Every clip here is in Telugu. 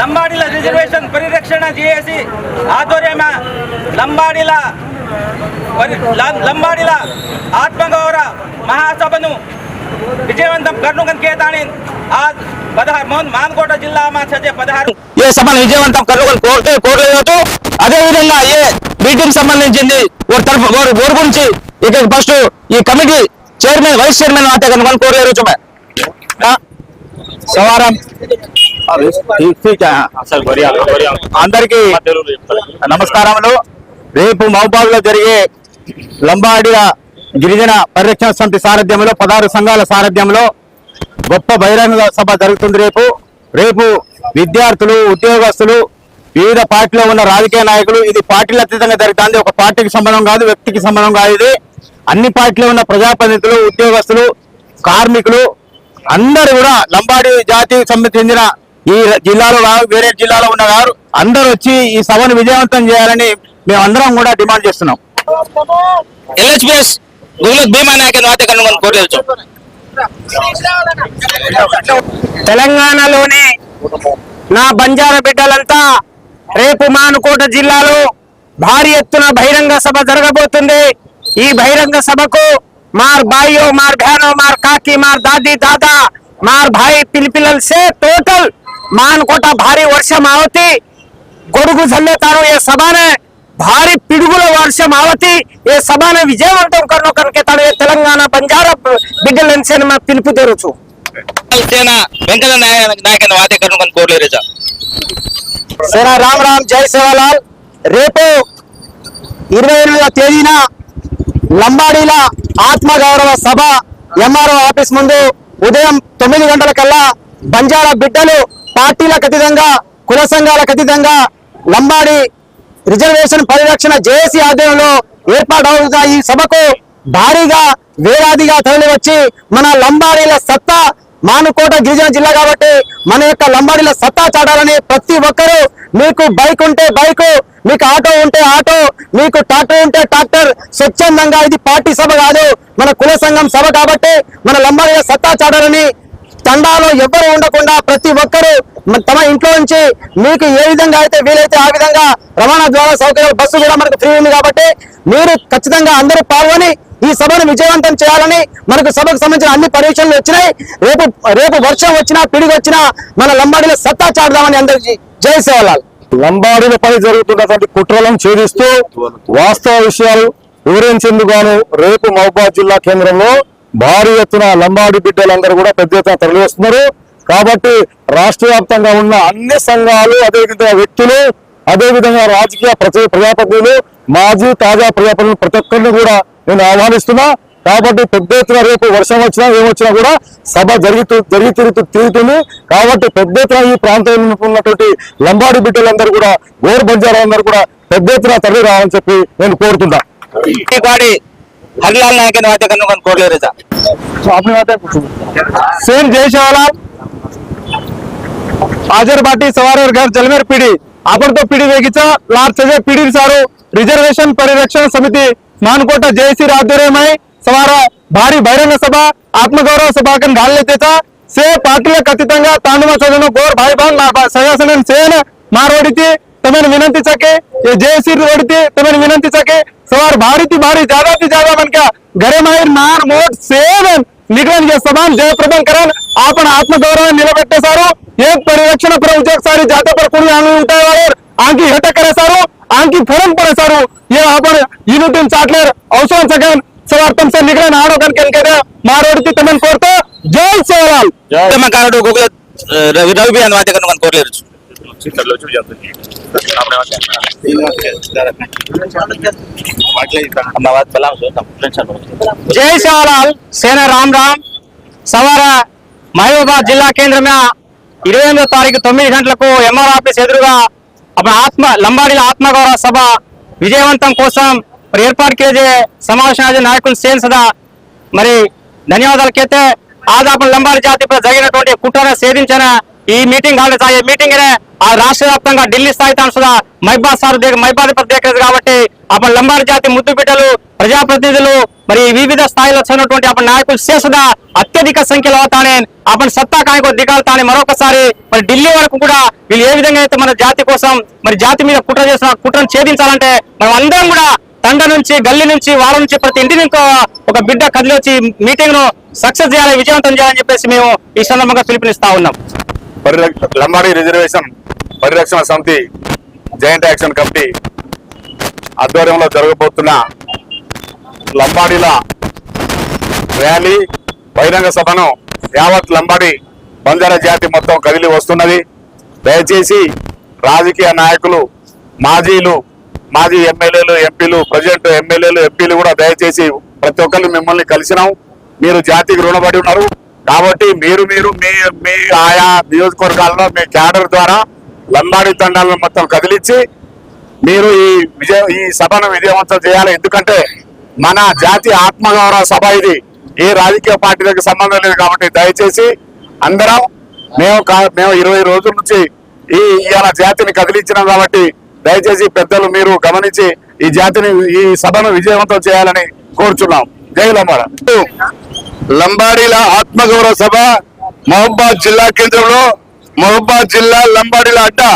లంబాడీల రిజర్వేషన్ పరిరక్షణ చేసి ఆధ్వర్యమ లంబాడీల లంబాడీల ఆత్మగౌరవ మహాసభను విజయవంతం కర్ణుకన్ కేతాని आज పదహారు మోహన్ జిల్లా మా చదివే పదహారు ఏ సభను విజయవంతం కనుగొని కోరితే కోరలేదు అదేవిధంగా ఏ మీటింగ్ సంబంధించింది ఒక తరఫు ఓ ఓరు గురించి ఇక ఫస్ట్ ఈ కమిటీ చైర్మన్ వైస్ చైర్మన్ అంటే కనుక కోరలేరు చుమ్మ సవారం. అందరికి నమస్కారములు. రేపు మహబాద్లో జరిగే లంబాడిల గిరిజన పరిరక్షణ సమితి సారథ్యంలో పదహారు సంఘాల సారథ్యంలో గొప్ప బహిరంగ సభ జరుగుతుంది రేపు. రేపు విద్యార్థులు ఉద్యోగస్తులు వివిధ పార్టీలో ఉన్న రాజకీయ నాయకులు ఇది పార్టీల అతీతంగా జరుగుతుంది. ఒక పార్టీకి సంబంధం కాదు వ్యక్తికి సంబంధం కాదు ఇది. అన్ని పార్టీలో ఉన్న ప్రజాప్రతినిధులు ఉద్యోగస్తులు కార్మికులు అందరూ కూడా లంబాడి జాతికి సంబంధించి చెందిన ఈ జిల్లాలో వేరే జిల్లాలో ఉన్న కాదు అందరూ వచ్చి ఈ సభను విజయవంతం చేయాలని మేమందరం కూడా డిమాండ్ చేస్తున్నాం. ఎల్హెచ్బిఎస్ భీమా నాయక కోరు కోరవచ్చు తెలంగాణలోనే నా బంజారా బిడ్డలంతా రేపు మానుకోట జిల్లాలో భారీ ఎత్తున బహిరంగ సభ జరగబోతుంది. ఈ బహిరంగ సభకు మార్ బాయో మార్ భ్యానో మార్ కాకి మార్ దాది దాదా మార్ భాయ్ పిలిపిల్లల్సే తోట మానుకోట భారీ వర్షం ఆవతి గొడుగు జల్లేతారు ఏ సభనే భారీ పిడుగుల వర్షం ఆవతి ఏ సభను విజయవంతం కర్ణో కనుక తాను ఏ తెలంగాణ బంజారా బిడ్డలని పిలుపు తెరచు సేన వెంకట నాయకుని రామ్ రామ్ జై సేవాలాల్ రేపు ఇరవై ఎనిమిదవ తేదీన లంబాడీల ఆత్మగౌరవ సభ ఎంఆర్ఓ ఆఫీస్ ముందు ఉదయం తొమ్మిది గంటలకల్లా బంజారా బిడ్డలు పార్టీలకు అతీతంగా కుల సంఘాలకు అతీతంగా లంబాడి రిజర్వేషన్ పరిరక్షణ జేఏసీ ఆధ్వర్యంలో ఏర్పాటవుతున్న ఈ సభకు భారీగా వేలాదిగా తరలివచ్చి మన లంబాడీల సత్తా మానుకోట గిరిజన జిల్లా కాబట్టి మన యొక్క లంబాడీల సత్తా చాటాలని ప్రతి ఒక్కరూ మీకు బైక్ ఉంటే బైక్ మీకు ఆటో ఉంటే ఆటో మీకు ట్రాక్టర్ ఉంటే ట్రాక్టర్ స్వచ్ఛందంగా ఇది పార్టీ సభ కాదు. మన కుల సంఘం సభ కాబట్టి మన లంబాడీల సత్తా చాటాలని తండాలో ఎవ్వరు ఉండకుండా ప్రతి ఒక్కరూ తమ ఇంట్లో నుంచి మీకు ఏ విధంగా అయితే వీలైతే ఆ విధంగా రవాణా ద్వారా సౌకర్యాలు బస్సు కూడా మనకు ఫ్రీ ఉంది కాబట్టి మీరు ఖచ్చితంగా అందరూ పాల్గొని ఈ సభను విజయవంతం చేయాలని మనకు సభకు సంబంధించిన అన్ని పరీక్షలు వచ్చినాయి. రేపు రేపు వర్షం వచ్చినా పిడిగి వచ్చినా మన లంబాడీల సత్తా చాటుదామని అందరికీ జై సేవలాల్. పని జరుగుతున్నటువంటి కుట్రలను ఛేదిస్తూ వాస్తవ విషయాలు వివరించేందుకు గాను రేపు మహబాద్ జిల్లా కేంద్రంలో భారీ ఎత్తున లంబాడి బిడ్డలందరూ కూడా పెద్ద ఎత్తున తరలివస్తున్నారు. కాబట్టి రాష్ట్ర వ్యాప్తంగా ఉన్న అన్ని సంఘాలు అదేవిధంగా వ్యక్తులు అదేవిధంగా రాజకీయ ప్రజా ప్రజాప్రతినిధులు మాజీ తాజా ప్రజాప్రతినిధులు ప్రతి ఒక్కరిని కూడా నేను ఆహ్వానిస్తున్నా. కాబట్టి పెద్ద ఎత్తున రేపు వర్షం వచ్చినా ఏమొచ్చినా కూడా సభ జరుగుతూ జరిగి తిరుగుతూ తీరుతుంది కాబట్టి పెద్ద ఎత్తున ఈ ప్రాంతంలో ఉన్నటువంటి లంబాడి బిడ్డలందరూ కూడా గోర్ బంజారాలందరూ కూడా పెద్ద ఎత్తున తరలి రావాలని చెప్పి నేను కోరుతున్నా. हरिलाल नायक ने वाद्य कन्नू कोडले रजा तो आपने वाद्य सेम जय शिवलाल हाजर बाटी सवार घर जलमेर पीढ़ी आपण तो पीढ़ी वेगीचा लाट सजे पीढ़ी सारू रिजर्वेशन परिरक्षण समिति मानकोट जयसी आध्वर्यमై సవార భారీ బహిరంగ సభ ఆత్మగౌరవ సభాకం గాలితేచ సే పార్టీలకు అతీతంగా తాండవ చదువును గోర్ భాయి బాన్ నా సయాసనం సేన మారోడిచి તમને વિનંતી છે કે એ જયસિંહ રોડથી તમને વિનંતી છે કે સવાર ભારેથી ભારે જ્યાદાથી જ્યાદા બનકા ઘરે માહિર નાર મોટ સેવન નીકળન જે સમાન જયપ્રદાન કરન આપણ આત્મગૌરવ નિલબેટે સારું એક પરિરક્ષણ પર ઉજક સારી જાતે પર કોઈ આંગળી ઉઠાવે આંકી હટે કરે સારું આંકી ફરમ પડે સારું એ આપણ યુનિટીન ચાટલેર અવસાન સગન સવાર તમસે નીકળન આડો કન કન કરે મારોડથી તમને કોરતો જય સેવાલાલ તમે કારડો ગોગલ રવિ રવિ અંદવાતે કન કોરલેર છું వాతే కనుగొని జై సేవలాల్ సేన రామ్ రామ్. సవారా మహబూబాబాద్ జిల్లా కేంద్రమే ఇరవై ఎనిమిదో తారీఖు తొమ్మిది గంటలకు ఎంఆర్ ఆఫీస్ ఎదురుగా అప్పుడు ఆత్మ లంబాడీల ఆత్మగౌరవ సభ విజయవంతం కోసం మరి ఏర్పాటు చేసే సమావేశం నాయకులు సేన్ సదా. మరి ధన్యవాదాలకైతే ఆదాపు లంబాడి జాతిపై జరిగినటువంటి కుట్రను సేధించిన ఈ మీటింగ్ కాలేదు సార్ ఈ మీటింగ్ ఆ రాష్ట్ర వ్యాప్తంగా ఢిల్లీ స్థాయి తనసుగా మైబాద్ సార్ మైబాద్ ప్రత్యేకత కాబట్టి అప్పుడు లంబార్ జాతి ముద్దుపీటలు ప్రజాప్రతినిధులు మరి వివిధ స్థాయిలో చదివినటువంటి అప్పుడు నాయకులు శేషగా అత్యధిక సంఖ్యలో తానే అప్పుడు సత్తా కాయకు దిగాలతానే మరొకసారి మరి ఢిల్లీ వరకు కూడా వీళ్ళు ఏ విధంగా అయితే మన జాతి కోసం మరి జాతి మీద కుట్ర చేసిన కుట్రను ఛేదించాలంటే మనం అందరం కూడా తండ నుంచి గల్లీ నుంచి వారం నుంచి ప్రతి ఇంటి నుంచి ఒక బిడ్డ కదిలి వచ్చి మీటింగ్ను సక్సెస్ చేయాలి విజయవంతం చేయాలని చెప్పేసి మేము ఈ సందర్భంగా పిలుపునిస్తా ఉన్నాం. పరిరక్ష లంబాడి రిజర్వేషన్ పరిరక్షణ సమితి జాయింట్ యాక్షన్ కమిటీ ఆధ్వర్యంలో జరగబోతున్న లంబాడీల ర్యాలీ బహిరంగ సభను యావత్ లంబాడి బంజారా జాతి మొత్తం కదిలి వస్తున్నది. దయచేసి రాజకీయ నాయకులు మాజీలు మాజీ ఎమ్మెల్యేలు ఎంపీలు ప్రజెంట్ ఎమ్మెల్యేలు ఎంపీలు కూడా దయచేసి ప్రతి ఒక్కరు మిమ్మల్ని కలిసినాం. మీరు జాతికి రుణపడి ఉన్నారు. కాబట్టి మీరు మీరు మీ మీ ఆయా నియోజకవర్గాల్లో మీ క్యాడర్ ద్వారా లంబాడి తండాలను మొత్తం కదిలించి మీరు ఈ విజయ ఈ సభను విజయవంతం చేయాలి. ఎందుకంటే మన జాతి ఆత్మగౌరవ సభ ఇది. ఏ రాజకీయ పార్టీలకు సంబంధం లేదు కాబట్టి దయచేసి అందరం మేము కా- మేము ఇరవై రోజుల నుంచి ఈ ఇవాళ జాతిని కదిలించినాం కాబట్టి దయచేసి పెద్దలు మీరు గమనించి ఈ జాతిని ఈ సభను విజయవంతం చేయాలని కోరుచున్నాం. జై లంబాడ. లంబాడీల ఆత్మగౌరవ సభ మహబాద్ జిల్లా కేంద్రంలో మహబాద్ జిల్లా లంబాడీల అడ్డా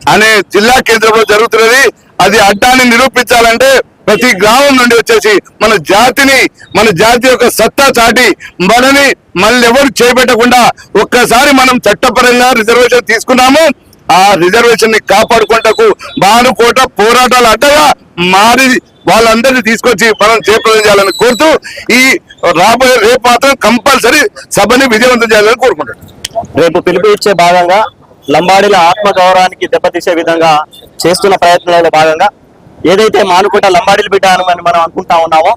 అనే జిల్లా కేంద్రంలో జరుగుతున్నది. అది అడ్డాని నిరూపించాలంటే ప్రతి గ్రామం నుండి వచ్చేసి మన జాతిని మన జాతి యొక్క సత్తా చాటి మనని మళ్ళీ ఎవరు చేపెట్టకుండా ఒక్కసారి మనం చట్టపరంగా రిజర్వేషన్ తీసుకున్నాము. ఆ రిజర్వేషన్ని కాపాడుకుంటకు బానుకోట పోరాటాల అడ్డగా మారి వాళ్ళందరినీ తీసుకొచ్చి మనం చేపలం చేయాలని కోరుతూ ఈ రాబోయే రేపు మాత్రం కంపల్సరీ సభని విజయవంతం చేయాలని కోరుకుంటాడు రేపు పిలుపు ఇచ్చే భాగంగా లంబాడీల ఆత్మ గౌరవానికి దెబ్బతీసే విధంగా చేస్తున్న ప్రయత్నాలలో భాగంగా ఏదైతే మానుకోట లంబాడీలు బిడ్డ అని మనం- మనం అనుకుంటా ఉన్నామో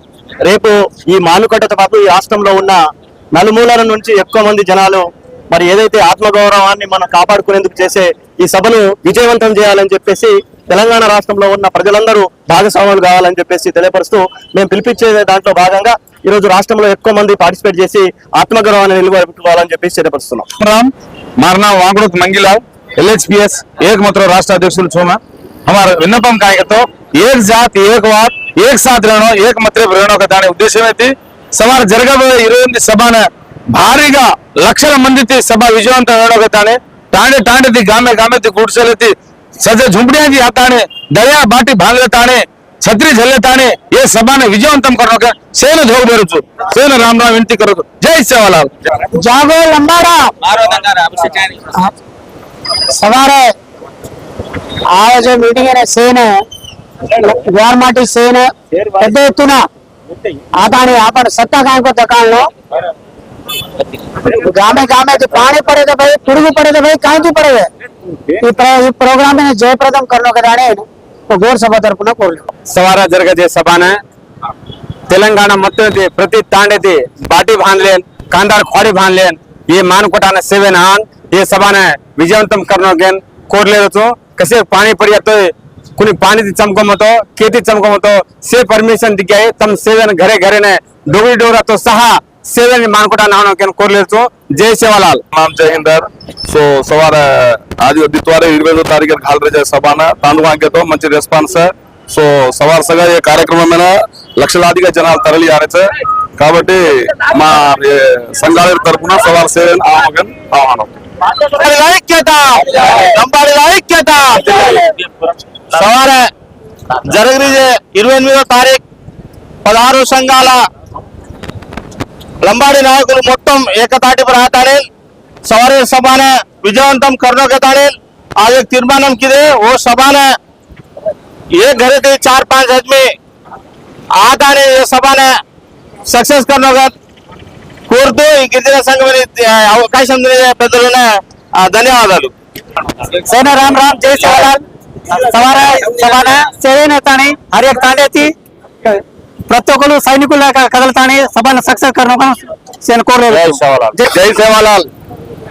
రేపు ఈ మానుకోటతో పాటు ఈ రాష్ట్రంలో ఉన్న నలుమూలల నుంచి ఎక్కువ మంది జనాలు మరి ఏదైతే ఆత్మగౌరవాన్ని మనం కాపాడుకునేందుకు చేసే ఈ సభను విజయవంతం చేయాలని చెప్పేసి తెలంగాణ రాష్ట్రంలో ఉన్న ప్రజలందరూ భాగస్వాములు కావాలని చెప్పేసి తెలియపరుస్తూ మేము పిలిపించే దాంట్లో భాగంగా ఈ రోజు రాష్ట్రంలో ఎక్కువ మంది పార్టిసిపేట్ చేసి ఆత్మగౌరవాన్ని నిలబెట్టుకోవాలని చెప్పేసి తెలియపరుస్తున్నాం राम मारा नाम वांगड़ुक Mangilal L H P S एक मात्र राष्ट्र अध्यक्ष छू मैं हमारा विन्नपम का तो एक जात एक वाद एक साथ रहना एक मत रहना का దాని ఉద్దేశం అయితే సవారు జరగబోయే ఇరవై ఎనిమిది సభను భారీగా లక్షల మంది సభ విజయవంతం వేయడం తానే తాండే తాండే గామే గామే గుడిసెలెత్తి સજ્જ ઝૂંપડીયાજી હતાણે દરિયા બાટી ભાંગલતાણે છત્રી ઝલ્લેતાણે એ સભાને વિજયવંતમ કરનો કે સેને જોગ બેરું છું સેને રામ રામ વિનંતી કરું છું જય સેવાલાલ જાગો લંબાડા મારો દંગારા સવારે આ જે મીટિંગ અને સેને ગોરમાટી સેને పెద్ద ఎత్తున ఆతాని ఆపడ సత్తా కాంకో దకాల్లో गामे गामे जो पानी पड़ेगा भाई तुड़गु पड़ेगा भाई काहे तू पड़े ये प्रो, ये प्रोग्राम में जय प्रथम करनो के जाने तो गौर सभा तरफ़ ना बोल सवारा जरग जे सभा ने तेलंगाना मत दे प्रति तांडे दे बाटी भान ले कांदार खाड़ी भान ले ये मान कोटा ने सेवे ये सभा ने विजयंतम करनो के कोर ले तो कैसे पानी पड़िया तो कुनी पानी दी चमको मतो केती चमको मतो से परमिशन दिखाए तम सेवन घरे घरे ने डोगरी डोरा तो सहा సేవని ಮಾಡ್ಕೊಟ್ಟ ನಾನು ಕೋರ್ಲಿರ್ತು ಜೈ జై ನಾಮ್ ಜೈ ಹಿಂದರ್ సో సవార ఆది ఆదిత్యవారం ఇరవై ఐదో తారీఖు హాల్ రజా సభాన తాండవాంకతో మంచి రెస్పాన్స్ సో సవార్ సగా ఈ కార్యక్రమమైన లక్షలాదిగా జనాలు తరలి ఆరచ. కాబట్టి మా సంఘాల తరఫున సవార సేవ ఆమగన్ ఆహ్వానం. సవార జరగరిగే ఇరవై ఎనిమిదో తారీఖు పదహారు సంఘాల లంబాడి నాయకులు మొత్తం ఏకతాటిపై రాతాడే सवारे सभा ने विजयवंतम करने के ताने आज एक तीर्मानम किए वो सभा ने ये घरे थे चार पांच आदमी आता ने ये सभा ने సక్సెస్ కర్నోగా కోరుతూ ఈ గిరిజన సంఘం అవకాశం పెద్దలున్న ధన్యవాదాలు సేన రామ్ రామ్ జై సేవలాల్ సవార సవాన సేవేనతాని హరి ఒక తాండేతి ప్రతి ఒక్కరు సైనికుల కదలతాని సభను సక్సెస్ కోరలేదు. జై సేవాలాల్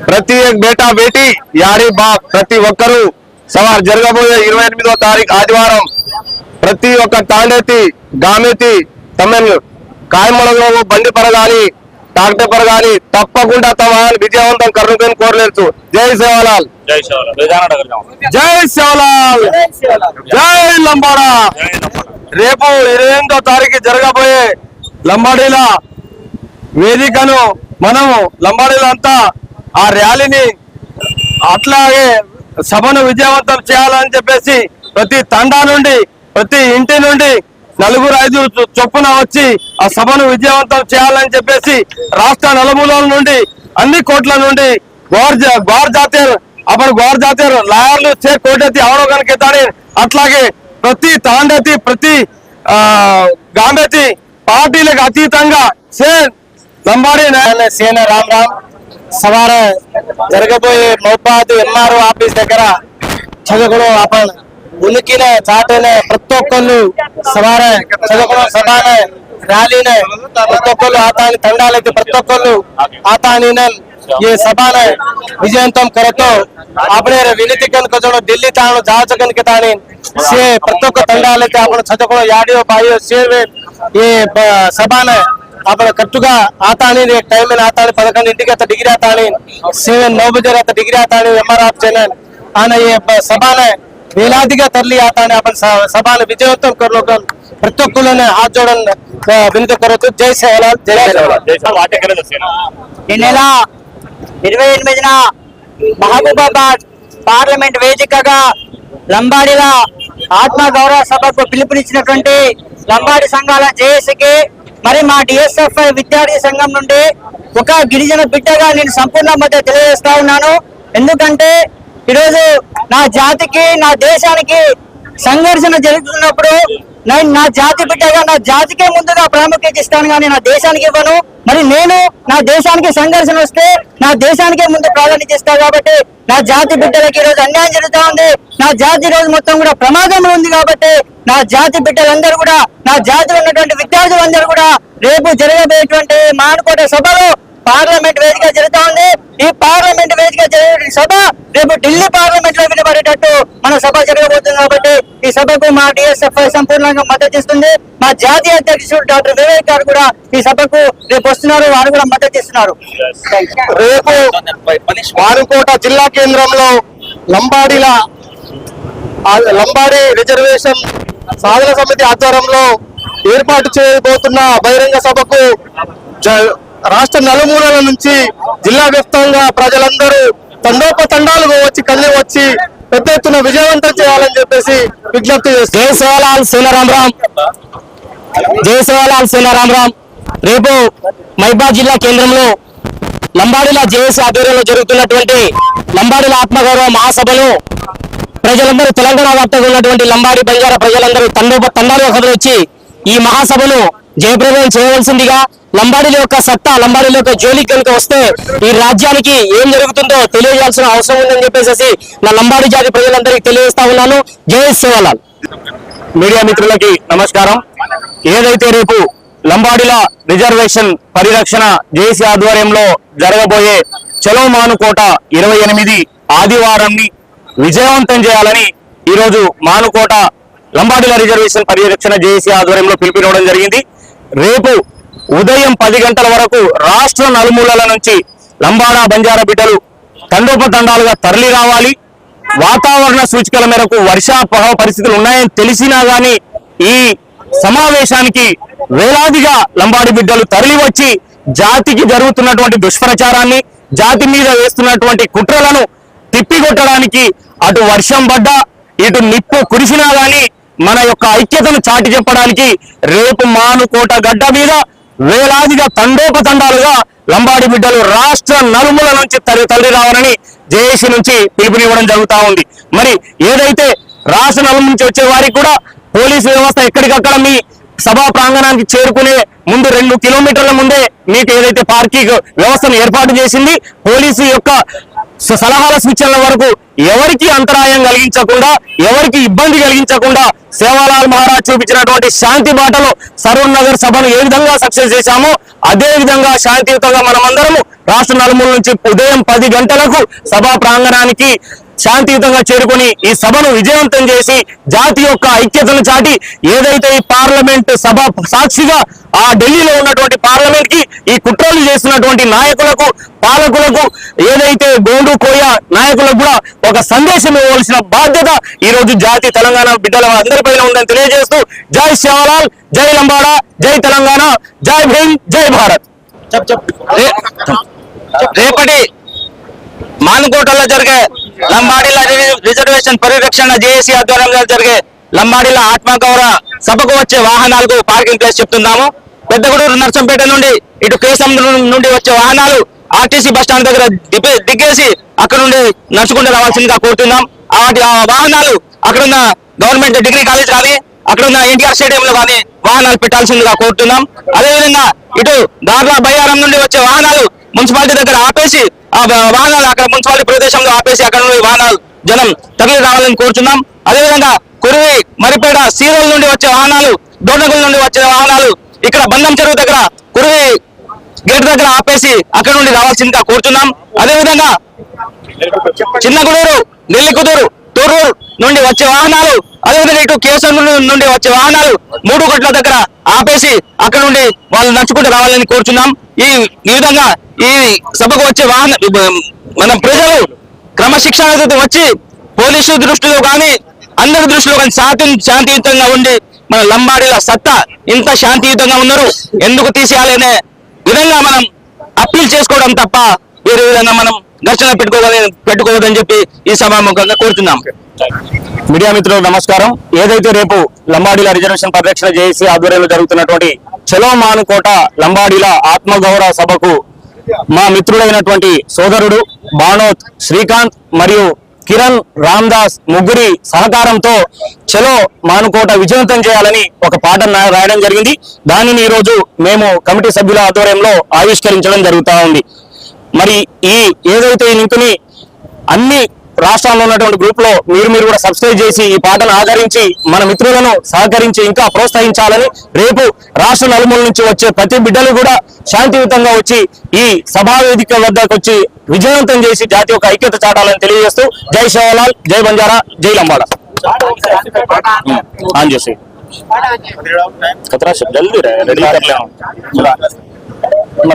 ప్రతి బేటా బేటీ యారీ బాప్ ప్రతి ఒక్కరూ సవార్ జరగబోయే ఇరవై ఎనిమిదో తారీఖు ఆదివారం ప్రతి ఒక్క తాండేతి గామెతి తమిళ్ కాయమలలో బండి పరగాలి. డాక్టర్ గాని తప్పకుండా తమ విజయవంతం కరుణుకొని కోరలేదు. జై సేవలాల్ జై సేవలాల్ జై లంబాడా. రేపు ఇరవై ఎనిమిదో తారీఖు జరగబోయే లంబాడీల వేదికను మనము లంబాడీలు అంతా ఆ ర్యాలీని అట్లాగే సభను విజయవంతం చేయాలని చెప్పేసి ప్రతి తండా నుండి ప్రతి ఇంటి నుండి నలుగురు ఐదు చొప్పున వచ్చి ఆ సభను విజయవంతం చేయాలని చెప్పేసి రాష్ట్ర నలుమూలాల నుండి అన్ని కోట్ల నుండి గోర్ గోర్ జాతీయ అప్పుడు గోర్ జాతీయ లాయర్లు చే కోటెత్తి అవరోహణకి తాడి అట్లాగే ప్రతి తాండేతి ప్రతి ఆ గాంధెత్తి పార్టీలకు అతీతంగా సే లంబాడి సేన రామ్ రామ్ సవార జరగబోయే మౌపాద్ ఎంఆర్ఓ ఆఫీస్ దగ్గర చదువుకోవడం ఉనికినే చాటనే ప్రతి ఒక్కళ్ళు సమాన చదువుకున్న సమాన ర్యాలీనే ప్రతి ఒక్కళ్ళు ఆతాని తండాలైతే ప్రతి ఒక్కళ్ళు ఆతానినే ये सभा ने కొరతో అప్పుడే వినతి కనుక વિનંતી કન કજોડો દિલ્હી તાણો જાચકન કે તાણે સે પ્રતો કો તંડાલે કે આપણો છતકો યાડિયો ભાઈઓ સેવે એ ఆతాని ને આપણે કટુગા આતાણે ఇంటికి అత డిగ్రీ ఆతాని సేవే 9 బజే అత డిగ్రీ ఆతాని ఎంఆర్ఆఫ్ ఆప్ ఆయన ఈ సభానే వేలాదిగా తరలి ఆతాన్ని సభలు విజయవంతం కొరకు ప్రతి ఒక్కరు ఆజోడన్ వినతి కొరకు జై సేవలాల్ జై ఈ నెల ఇరవై ఎనిమిదిన మహబూబాబాద్ పార్లమెంట్ వేదికగా లంబాడిల ఆత్మ గౌరవ సభకు పిలుపునిచ్చినటువంటి లంబాడి సంఘాల జేఎస్కి మరి మా డిఎస్ఎఫ్ఐ విద్యార్థి సంఘం నుండి ఒక గిరిజన బిడ్డగా నేను సంపూర్ణ మధ్య తెలియజేస్తా ఉన్నాను. ఎందుకంటే ఈరోజు నా జాతికి నా దేశానికి సంఘర్షణ జరుగుతున్నప్పుడు నేను నా జాతి బిడ్డగా నా జాతికే ముందుగా ప్రాముఖ్యత ఇస్తాను కానీ నా దేశానికి ఇవ్వను. మరి నేను నా దేశానికి సంఘర్షణ వస్తే నా దేశానికే ముందు ప్రాధాన్యత ఇస్తాను కాబట్టి నా జాతి బిడ్డలకి ఈ రోజు అన్యాయం జరుగుతూ ఉంది. నా జాతి రోజు మొత్తం కూడా ప్రమాదంలో ఉంది కాబట్టి నా జాతి బిడ్డలందరూ కూడా నా జాతిలో ఉన్నటువంటి విద్యార్థులందరూ కూడా రేపు జరగబోయేటువంటి మానుకోట సభలో పార్లమెంట్ వేదిక జరుగుతూ ఉంది. ఈ పార్లమెంట్ వేదిక జరిగే సభ రేపు ఢిల్లీ పార్లమెంట్లో వినబడేటట్టు మన సభ జరగబోతుంది కాబట్టి ఈ సభకు మా డిఎస్ఎఫ్ఐ సంపూర్ణంగా మద్దతు ఇస్తుంది. మా జాతీయ అధ్యక్షుడు డాక్టర్ వివేక్ గారు కూడా ఈ సభకు రేపు వస్తున్నారు. వారు కూడా మద్దతు ఇస్తున్నారు. రేపు వారుకోట జిల్లా కేంద్రంలో లంబాడీల లంబాడి రిజర్వేషన్ సాధన సమితి ఆధ్వర్యంలో ఏర్పాటు చేయబోతున్న బహిరంగ సభకు రాష్ట్ర నలుమూలల నుంచి జిల్లా వ్యాప్తంగా ప్రజలందరూ తండోపతండాలుగా వచ్చి కళ్ళి వచ్చి పెద్ద ఎత్తున విజయవంతం చేయాలని చెప్పేసి విజ్ఞప్తి చేస్తారు జై సేవలాల్ సీనారాం రామ్ జై సేవలాల్ సీనారాం రామ్ రేపు మైబాద్ జిల్లా కేంద్రంలో లంబాడీల జేఏసీ ఆధ్వర్యంలో జరుగుతున్నటువంటి లంబాడీల ఆత్మగౌరవ మహాసభను ప్రజలందరూ తెలంగాణ వ్యాప్తంగా ఉన్నటువంటి లంబాడి బంజారా ప్రజలందరూ తండోప తండాలుగా కదలొచ్చి ఈ మహాసభను జయప్రదం చేయవలసిందిగా లంబాడీల యొక్క సత్తా లంబాడీల యొక్క జోలి కనుక వస్తే ఈ రాజ్యానికి ఏం జరుగుతుందో తెలియజేయాల్సిన అవసరం ఉందని చెప్పేసి నా లంబాడి జాతి ప్రజలందరికీ తెలియజేస్తా ఉన్నాను. జయ సేవలాల్. మీడియా మిత్రులకి నమస్కారం. ఏదైతే రేపు లంబాడిల రిజర్వేషన్ పరిరక్షణ జేసీ ఆధ్వర్యంలో జరగబోయే చలో మానుకోట ఇరవై ఎనిమిది ఆదివారంని విజయవంతం చేయాలని ఈరోజు మానుకోట లంబాడిల రిజర్వేషన్ పరిరక్షణ జేసీ ఆధ్వర్యంలో పిలుపునివ్వడం జరిగింది. రేపు ఉదయం పది గంటల వరకు రాష్ట్ర నలుమూలల నుంచి లంబాడా బంజారా బిడ్డలు తండోపతండాలుగా తరలి రావాలి. వాతావరణ సూచికల మేరకు వర్షాపహ పరిస్థితులు ఉన్నాయని తెలిసినా గాని ఈ సమావేశానికి వేలాదిగా లంబాడి బిడ్డలు తరలి వచ్చి జాతికి జరుగుతున్నటువంటి దుష్ప్రచారాన్ని జాతి మీద వేస్తున్నటువంటి కుట్రలను తిప్పికొట్టడానికి అటు వర్షం పడ్డా ఇటు నిప్పు కురిసినా గాని మన యొక్క ఐక్యతను చాటి చెప్పడానికి రేపు మానుకోట గడ్డ మీద వేలాదిగా తండోపతండాలుగా లంబాడి బిడ్డలు రాష్ట్ర నలుమూల నుంచి తల్లి తల్లి రావాలని జేఏసీ నుంచి పిలుపునివ్వడం జరుగుతూ ఉంది. మరి ఏదైతే రాష్ట్ర నలుమూల నుంచి వచ్చే వారికి కూడా పోలీసు వ్యవస్థ ఎక్కడికక్కడ మీ సభా ప్రాంగణానికి చేరుకునే ముందు రెండు కిలోమీటర్ల ముందే మీకు ఏదైతే పార్కింగ్ వ్యవస్థను ఏర్పాటు చేసింది పోలీసు యొక్క స- సలహాల సూచనల వరకు ఎవరికి అంతరాయం కలిగించకుండా ఎవరికి ఇబ్బంది కలిగించకుండా సేవాలాల్ మహారాజ్ చూపించినటువంటి శాంతి బాటలో సరూర్ నగర్ సభను ఏ విధంగా సక్సెస్ చేశామో అదే విధంగా శాంతియుతంగా మనమందరము రాష్ట్ర నలుమూల నుంచి ఉదయం పది గంటలకు సభా ప్రాంగణానికి శాంతియుతంగా చేరుకొని ఈ సభను విజయవంతం చేసి జాతి యొక్క ఐక్యతను చాటి ఏదైతే ఈ పార్లమెంట్ సభ సాక్షిగా ఆ ఢిల్లీలో ఉన్నటువంటి పార్లమెంట్కి ఈ కుట్రలు చేస్తున్నటువంటి నాయకులకు పాలకులకు ఏదైతే గోండు కోయ నాయకులకు కూడా ఒక సందేశం ఇవ్వవలసిన బాధ్యత ఈ రోజు జాతి తెలంగాణ బిడ్డల అందరిపైన ఉందని తెలియజేస్తూ జై శ్యామలాల్ జై లంబాడా జై తెలంగాణ జై భీమ్ జై భారత్. రేపటి మానుకోటలో జరిగే లంబాడీల రిజర్వేషన్ పరిరక్షణ జేఏసీ ఆధ్వర్యంలో జరిగే లంబాడీల ఆత్మగౌరవ సభకు వచ్చే వాహనాలకు పార్కింగ్ ప్లేస్ చెప్తున్నాము. పెద్దగూడూరు నర్సంపేట నుండి ఇటు కేసం నుండి వచ్చే వాహనాలు ఆర్టీసీ బస్ స్టాండ్ దగ్గర దిగ్గేసి దిగేసి అక్కడ నుండి నడుచుకుంటూ రావాల్సిందిగా కోరుతున్నాం. వాటి వాహనాలు అక్కడున్న గవర్నమెంట్ డిగ్రీ కాలేజ్ కానీ అక్కడున్న ఎన్టీఆర్ స్టేడియంలో కానీ వాహనాలు పెట్టాల్సిందిగా కోరుతున్నాం. అదేవిధంగా ఇటు దార్లా బయ్యారం నుండి వచ్చే వాహనాలు మున్సిపాలిటీ దగ్గర ఆపేసి వాహనాలు అక్కడ మున్సిపాలిటీ ప్రదేశంలో ఆపేసి అక్కడ నుండి వాహనాలు జనం తగిలి రావాలని కోరుతున్నాం అదేవిధంగా కురివి మరిపేట సీరోల నుండి వచ్చే వాహనాలు దోడగుల నుండి వచ్చే వాహనాలు ఇక్కడ బంధం చెరువు దగ్గర కురివి గేట్ దగ్గర ఆపేసి అక్కడ నుండి రావాల్సిందిగా కోరుతున్నాం అదేవిధంగా చిన్నగుడూరు నెల్లికుదూరు తూరూరు నుండి వచ్చే వాహనాలు అదేవిధంగా ఇటు కేశం నుండి వచ్చే వాహనాలు మూడు గట్ల దగ్గర ఆపేసి అక్కడ నుండి వాళ్ళు నడుచుకుంటూ రావాలని కోరుచున్నాం. ఈ ఈ విధంగా ఈ సభకు వచ్చే వాహన మన ప్రజలు క్రమశిక్షణ వచ్చి పోలీసు దృష్టిలో కానీ అందరి దృష్టిలో కానీ శాంతి శాంతియుతంగా ఉండి మన లంబాడీల సత్తా ఇంత శాంతియుతంగా ఉన్నారు. ఎందుకు తీసేయాలనే విధంగా మనం అప్పీల్ చేసుకోవడం తప్ప వేరే విధంగా మనం ఘర్షణ పెట్టుకోవాలని పెట్టుకోవద్దని చెప్పి ఈ సభాముఖంగా కోరుతున్నాం. మీడియా మిత్రులకు నమస్కారం. ఏదైతే రేపు లంబాడీల రిజర్వేషన్ పరిరక్షణ చేసి ఆధ్వర్యంలో జరుగుతున్నటువంటి చలో మానుకోట లంబాడీల ఆత్మగౌరవ సభకు మా మిత్రుడైనటువంటి సోదరుడు బాణోత్ శ్రీకాంత్ మరియు కిరణ్ రామ్దాస్ ముగ్గురి సహకారంతో చలో మానుకోట విజయవంతం చేయాలని ఒక పాట రాయడం జరిగింది. దానిని ఈ రోజు మేము కమిటీ సభ్యుల ఆధ్వర్యంలో ఆవిష్కరించడం జరుగుతా ఉంది. మరి ఈ ఏదైతే ఈ లింక్ని అన్ని రాష్ట్రాల్లో ఉన్నటువంటి గ్రూప్లో మీరు మీరు కూడా సబ్స్క్రైబ్ చేసి ఈ పాటను ఆదరించి మన మిత్రులను సహకరించి ఇంకా ప్రోత్సహించాలని రేపు రాష్ట్ర నలుమూల నుంచి వచ్చే ప్రతి బిడ్డలు కూడా శాంతియుతంగా వచ్చి ఈ సభావేదిక వద్దకు వచ్చి విజయవంతం చేసి జాతి యొక్క ఐక్యత చాటాలని తెలియజేస్తూ జై శివలాల్ జై బంజారా జై లంబాడ. ఆన్ చేసి కతరా జల్దీ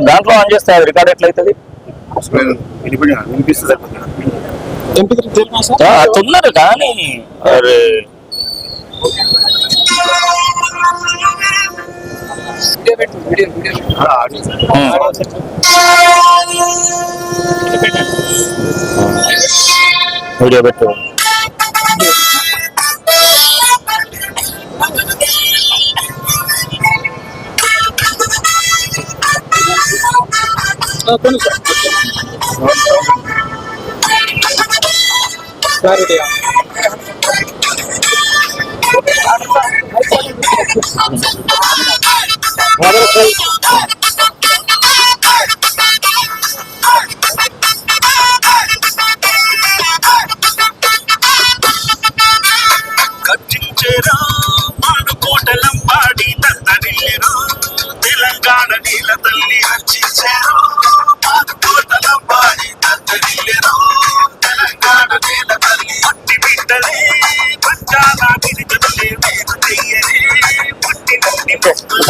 దాంట్లో ఆన్ చేస్తే అది రికార్డ్ ఎట్లయితుంది? ఆ, తొందర కానీ అరే వీడియో పెట్టు ダルデア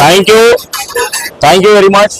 thank you thank you very much